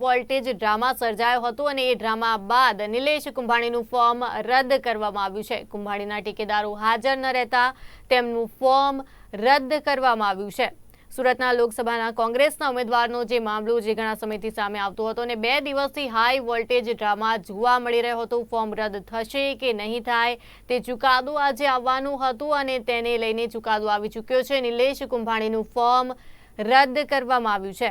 Voltage drama સર્જાયો હતો અને એ ડ્રામા બાદ નિલેશ કુંભાણીનું ફોર્મ રદ કરવામાં આવ્યું છે. કુંભાણીના ટેકેદારો હાજર ન રહેતા તેમનું ફોર્મ રદ કરવામાં આવ્યું છે. સુરતના લોકસભાના કોંગ્રેસના ઉમેદવારનો જે મામલો જે ઘણા સમયથી સામે આવતો હતો અને બે દિવસથી હાઈ વોલ્ટેજ ડ્રામા જોવા મળી રહ્યો હતો, ફોર્મ રદ થશે કે નહીં થાય તે ચુકાદો આજે આવવાનું હતું અને તેને લઈને ચુકાદો આવી ચૂક્યો છે. નિલેશ કુંભાણીનું ફોર્મ રદ કરવામાં આવ્યું છે.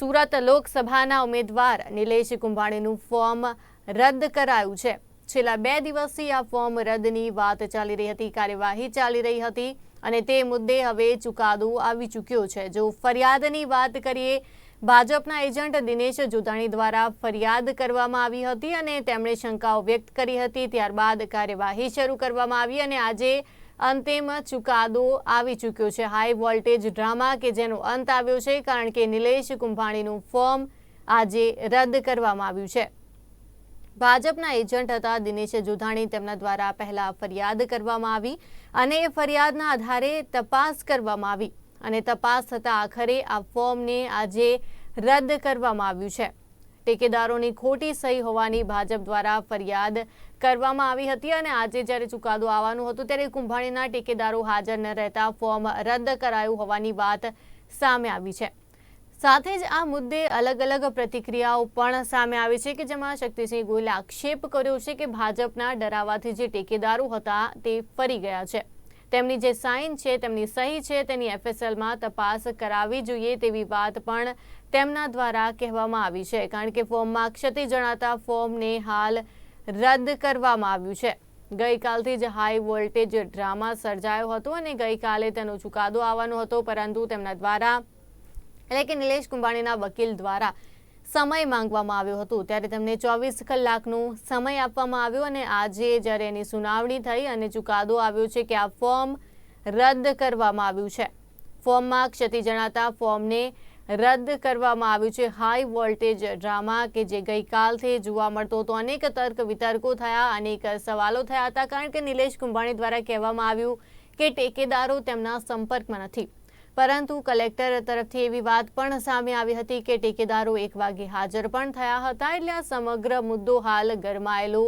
સુરત લોકસભાના ઉમેદવાર નિલેશ કુંભાણીનું ફોર્મ રદ કરાયું છે. છેલ્લા બે દિવસથી આ ફોર્મ રદની વાત ચાલી રહી હતી, કાર્યવાહી ચાલી રહી હતી અને તે મુદ્દે હવે ચુકાદો આવી ચૂક્યો છે. જો ફરિયાદની વાત કરીએ, ભાજપના એજન્ટ દિનેશ જોધાણી દ્વારા ફરિયાદ કરવામાં આવી હતી અને તેમણે શંકાઓ વ્યક્ત કરી હતી. ત્યારબાદ કાર્યવાહી શરૂ કરવામાં આવી અને આજે અંતિમ ચુકાદો આવી ચૂક્યો છે. હાઈ વોલ્ટેજ ડ્રામા કે જેનો અંત આવ્યો છે, કારણ કે નિલેશ કુંભાણીનું ફોર્મ આજે રદ કરવામાં આવ્યું છે. ભાજપના એજન્ટ હતા દિનેશ જોધાણી. તેમના દ્વારા પહેલા ફરિયાદ કરવામાં આવી અને એ ફરિયાદના આધારે તપાસ કરવામાં આવી અને તપાસ થતાં આખરે આ ફોર્મને આજે રદ કરવામાં આવ્યું છે. ટેકેદારોની ખોટી સહી હોવાની ભાજપ દ્વારા ફરિયાદ કરવામાં આવી હતી અને આજે જ્યારે ચુકાદો આવવાનું હતું ત્યારે કુંભાણીના ટેકેદારો હાજર ન રહેતા ફોર્મ રદ કરાયું હોવાની વાત સામે આવી છે. સાથે જ આ મુદ્દે અલગ અલગ પ્રતિક્રિયાઓ પણ સામે આવી છે કે જેમાં શક્તિસિંહ ગોયલે આક્ષેપ કર્યો છે કે ભાજપના ડરાવાથી જે ટેકેદારો હતા તે ફરી ગયા છે. તેમની જે સાઇન છે, તેમની સહી છે, તેની એફએસએલમાં તપાસ કરાવવી જોઈએ તેવી વાત પણ તેમના દ્વારા કહેવામાં આવી છે. કારણ કે ફોર્મમાં ક્ષતિ જણાતા ફોર્મને હાલ રદ કરવામાં આવ્યું છે. ગઈકાલથી જ હાઈ વોલ્ટેજ ડ્રામા સર્જાયો હતો અને ગઈકાલે તેનો ચુકાદો આવવાનો હતો, પરંતુ તેમના દ્વારા એટલે કે નિલેશ કુંભાણીના વકીલ દ્વારા સમય માંગવામાં આવ્યો હતો. ત્યારે તેમને ચોવીસ કલાકનો સમય આપવામાં આવ્યો અને આજે જ્યારે એની સુનાવણી થઈ અને ચુકાદો આવ્યો છે કે આ ફોર્મ રદ કરવામાં આવ્યું છે. ફોર્મમાં ક્ષતિ જણાતા ફોર્મને રદ કરવામાં આવ્યું છે. હાઈ વોલ્ટેજ ડ્રામા કે જે ગઈકાલથી જોવા મળતો હતો. અનેક તર્ક વિતર્કો થયા, અનેક સવાલો થયા હતા. કારણ કે નિલેશ કુંભાણી દ્વારા કહેવામાં આવ્યું કે ટેકેદારો તેમના સંપર્કમાં નથી. પરંતુ કલેક્ટર તરફથી એવી વાત પણ સામે આવી હતી કે ટેકેદારો એક વાગે હાજર પણ થયા હતા એટલે આ સમગ્ર મુદ્દો હાલ ગરમાયેલો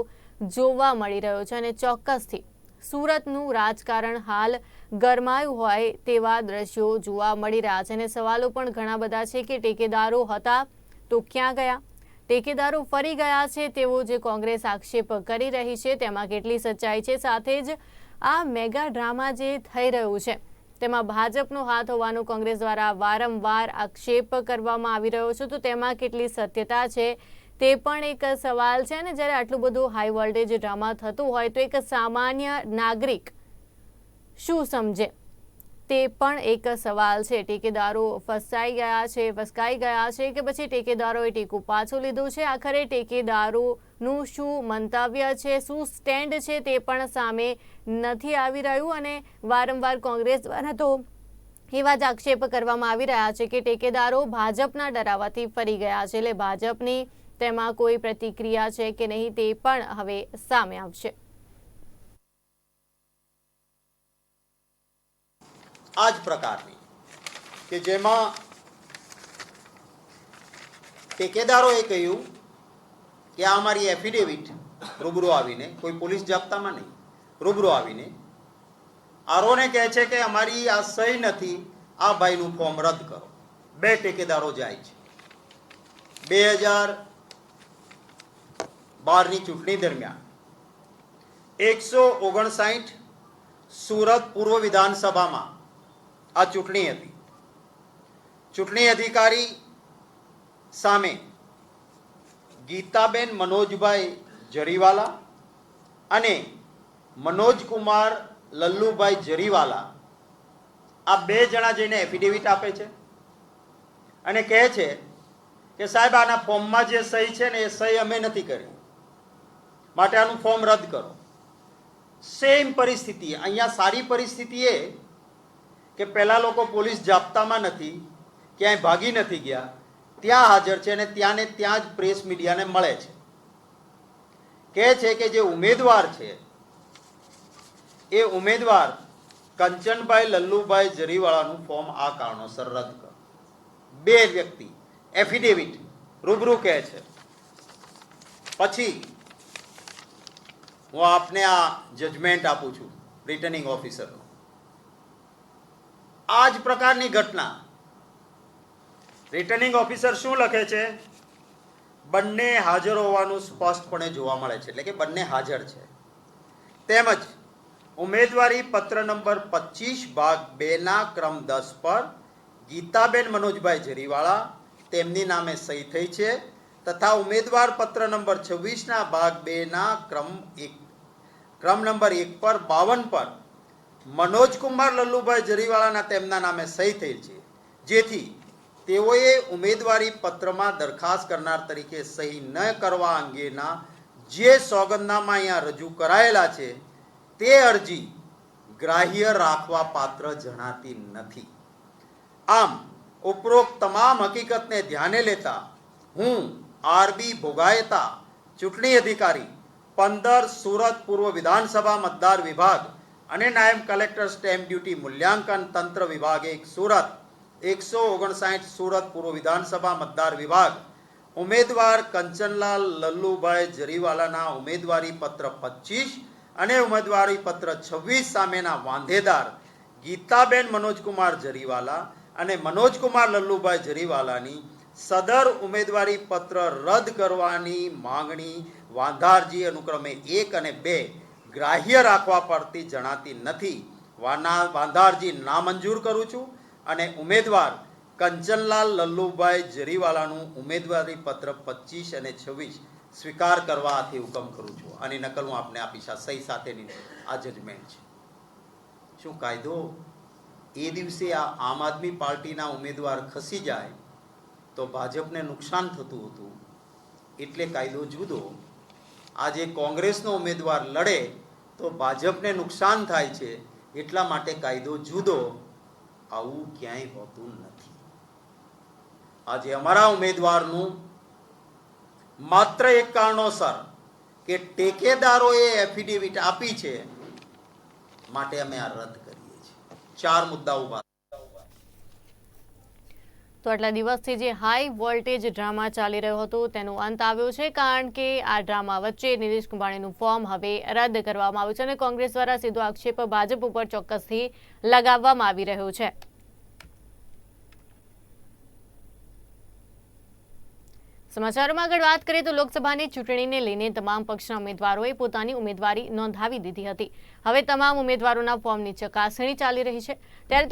જોવા મળી રહ્યો છે અને ચોક્કસથી સુરતનું રાજકારણ હાલ ગરમાયું હોય તેવા દ્રશ્યો જોવા મળી રહ્યા છે અને સવાલો પણ ઘણા બધા છે કે ટેકેદારો હતા તો ક્યાં ગયા? ટેકેદારો ફરી ગયા છે તેવો જે કોંગ્રેસ આક્ષેપ કરી રહી છે તેમાં કેટલી સચ્ચાઈ છે સાથે જ આ મેગા ડ્રામા જે થઈ રહ્યું છે તેમાં ભાજપનો હાથ હોવાનો કોંગ્રેસ દ્વારા વારંવાર આક્ષેપ કરવામાં આવી રહ્યો છે. તો તેમાં કેટલી સત્યતા છે તે પણ એક સવાલ છે અને જ્યારે આટલું બધું હાઈ વોલ્ટેજ ડ્રામા થતું હોય તો એક સામાન્ય નાગરિક શું સમજે? તે પણ એક સવાલ છે. ટેકેદારો ફસાઈ ગયા છે, ફસકાઈ ગયા છે કે પછી ટેકેદારોએ ટેકો પાછો લીધો છે? આખરે ટેકેદારોનું શું મંતવ્ય છે? શું સ્ટેન્ડ છે તે પણ સામે નથી આવી રહ્યું અને વારંવાર કોંગ્રેસ દ્વારા તો એવા જ આક્ષેપ કરવામાં આવી રહ્યા છે કે ટેકેદારો ભાજપના ડરાવાથી ફરી ગયા છે. એટલે ભાજપની તેમાં કોઈ પ્રતિક્રિયા છે કે નહીં તે પણ હવે સામે આવશે. આ જ પ્રકારની કે જેમાં ટેકેદારોએ કહ્યું કે આ અમારી એફિડેવિટ રૂબરૂ આવીને, કોઈ પોલીસ જાપ્તામાં નહીં, રૂબરૂ આવીને આરોને કહે છે કે અમારી આ સહી નથી, આ ભાઈનું ફોર્મ રદ કરો. બે ટેકેદારો જાય છે. બે હજાર બારની ચૂંટણી દરમિયાન એકસો ઓગણસાઠ સુરત પૂર્વ વિધાનસભામાં આ ચૂંટણી હતી. ચૂંટણી અધિકારી સામે ગીતાબેન મનોજભાઈ જરીવાલા અને મનોજકુમાર લલ્લુભાઈ જરીવાલા આ બે જણા જઈને એફિડેવિટ આપે છે અને કહે છે કે સાહેબ, આના ફોર્મમાં જે સહી છે ને એ સહી અમે નથી કરી માટે આનું ફોર્મ રદ કરો. સેમ પરિસ્થિતિ અહીંયા સારી પરિસ્થિતિ એ કે પહેલાં લોકો પોલીસ જાપ્તામાં નથી, ક્યાંય ભાગી નથી ગયા, ત્યાં હાજર છે અને ત્યાંને ત્યાં જ પ્રેસ મીડિયાને મળે છે. કહે છે કે જે ઉમેદવાર છે, એ ઉમેદવાર કંચનભાઈ લલ્લુભાઈ જરીવાળાનું ફોર્મ આ કારણોસર રદ કર. બે વ્યક્તિ એફિડેવિટ રૂબરૂ કહે છે. પછી હું આપને આ જજમેન્ટ આપું છું રિટર્નિંગ ઓફિસરનું આ જ પ્રકારની ઘટના. રિટર્નિંગ ઓફિસર શું લખે છે? બંને હાજર હોવાનું સ્પષ્ટપણે જોવા મળે છે, એટલે કે બંને હાજર છે. તેમજ, ઉમેદવારી પત્ર નંબર પચીસ ભાગ બેના ક્રમ દસ પર ગીતાબેન મનોજભાઈ જરીવાળા તેમની નામે સહી થઈ છે, તથા ઉમેદવાર પત્ર નંબર છવ્વીસના ભાગ બેના ક્રમ એક, ક્રમ નંબર એક પર બાવન પર મનોજકુમાર લલ્લુભાઈ જરીવાળાના તેમના નામે સહી થયેલ છે. જેથી તેઓએ ઉમેદવારી પત્રમાં દરખાસ્ત કરનાર તરીકે સહી ન કરવા અંગેના જે સોગંદનામા અહીંયા રજૂ કરાયેલા છે, તે અરજી ગ્રાહ્ય રાખવા પાત્ર જણાતી નથી. આમ, ઉપરોક્ત તમામ હકીકતને ધ્યાને લેતા હું આરબી ભોગાયતા ચૂંટણી અધિકારી પંદર સુરત પૂર્વ વિધાનસભા મતદાર વિભાગ અને નાયબ કલેક્ટર સ્ટેમ્પ ડ્યુટી મૂલ્યાંકન તંત્ર વિભાગ એક સુરત, એકસો ઓગણસાઠ સુરત પૂર્વ વિધાનસભા મતદાર વિભાગ, ઉમેદવાર કંચનલાલ લલ્લુભાઈ જરીવાલાના ઉમેદવારી પત્ર પચીસ અને ઉમેદવારી પત્ર છવ્વીસ સામેના વાંધેદાર ગીતાબેન મનોજકુમાર જરીવાલા અને મનોજકુમાર લલ્લુભાઈ જરીવાલાની સદર ઉમેદવારી પત્ર રદ કરવાની માંગણી વાંધારજી અનુક્રમે એક અને બે ગ્રાહ્ય રાખવા પડતી જણાતી નથી. વાના, વાંધારજી નામંજૂર કરું છું અને ઉમેદવાર કંચનલાલ લલ્લુભાઈ જરીવાલાનું ઉમેદવારી પત્ર પચીસ અને છવ્વીસ સ્વીકાર કરવાથી હુકમ કરું છું. આની નકલ હું આપને આપીશ. આ સહી સાથેની આ જજમેન્ટ છે. શું કાયદો? એ દિવસે આ આમ આદમી પાર્ટીના ઉમેદવાર ખસી જાય તો ભાજપને નુકસાન થતું હતું. એટલે કાયદો જુદો. આજે કોંગ્રેસનો ઉમેદવાર લડે તો ભાજપને નુકસાન થાય છે એટલા માટે કાયદો જુદો, આવું ક્યાંય હોતું નથી. આજે અમારા ઉમેદવારનું માત્ર એક કારણોસર કે ટેકેદારોએ એફિડેવિટ આપી છે, માટે અમે આ રદ કરીએ છીએ. ચાર મુદ્દા ઊભા તો આટલા દિવસથી જે હાઈ વોલ્ટેજ ડ્રામા ચાલી રહ્યો હતો, તેનો અંત આવ્યો છે. કારણ કે આ ડ્રામા વચ્ચે નિલેશ કુંભાણીનું ફોર્મ હવે રદ કરવામાં આવ્યું છે અને કોંગ્રેસ દ્વારા સીધો આક્ષેપ ભાજપ ઉપર ચોક્કસથી લગાવવામાં આવી રહ્યો છે. સમાચારોમાં આગળ વાત કરીએ તો લોકસભાની ચૂંટણીને લઈને તમામ પક્ષના ઉમેદવારોએ પોતાની ઉમેદવારી નોંધાવી દીધી હતી. હવે તમામ ઉમેદવારોના ફોર્મની ચકાસણી ચાલી રહી છે. ત્યારે